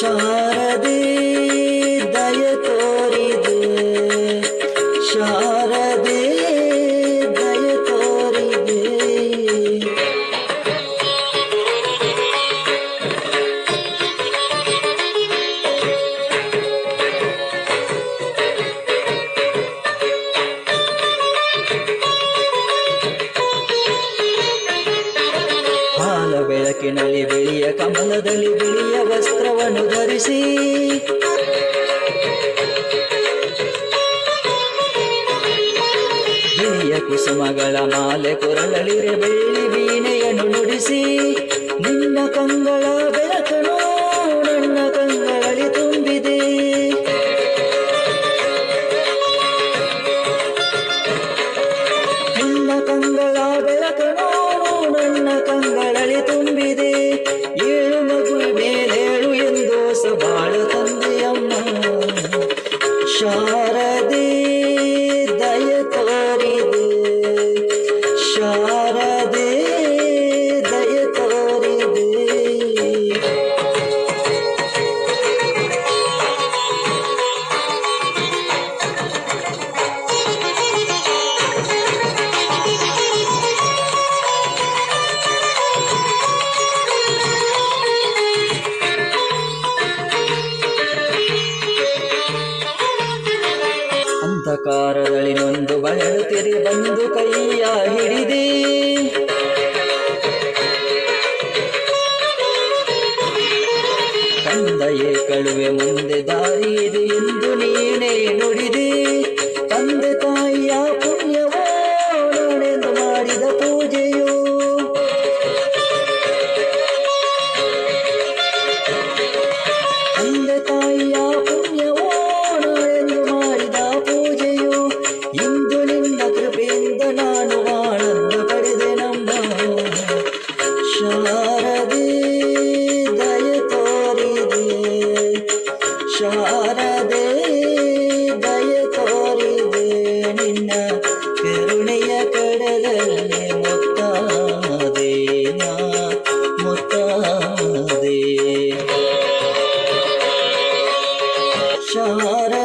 সারা ಬೆಳಕಿನಲ್ಲಿ ಬಿಳಿಯ ಕಮಲದಲ್ಲಿ ಬಿಳಿಯ ವಸ್ತ್ರವನ್ನು ಧರಿಸಿ. ಬಿಳಿಯ ಕುಸುಮಗಳ ಮಾಲೆ ಕೊರಳಲಿರೆ ಬೆಳ್ಳಿ ವೀಣೆಯನ್ನು ನುಡಿಸಿ. ನಿನ್ನ ಕಂಗಳ ಬೆಳಕನು ಏಳು ಮಗು ಮೇಲೇಳು ಎಂದು ಸಬಾಳ ತಂದೆಯಮ್ಮ. ಶಾರದೆ ಅಂಧಕಾರದಲ್ಲಿ ನೊಂದು ತಿರಿ ಬಂದು ಕೈಯ ಹಿಡಿದಿ. ಕಂದಯೇ ಕಳುವೆ ಮುಂದೆ ದಾರಿ ಇದೆ ಎಂದು ನೀನೇ ನುಡಿದೆ ದಯ ತೋರಿದೆ ನಿನ್ನ ಕರುಣೆಯ ಕಡಲಲ್ಲಿ ಮುತ್ತಾದೆ ನಾ ಮುತ್ತಾದೆ ಶಾರದೆ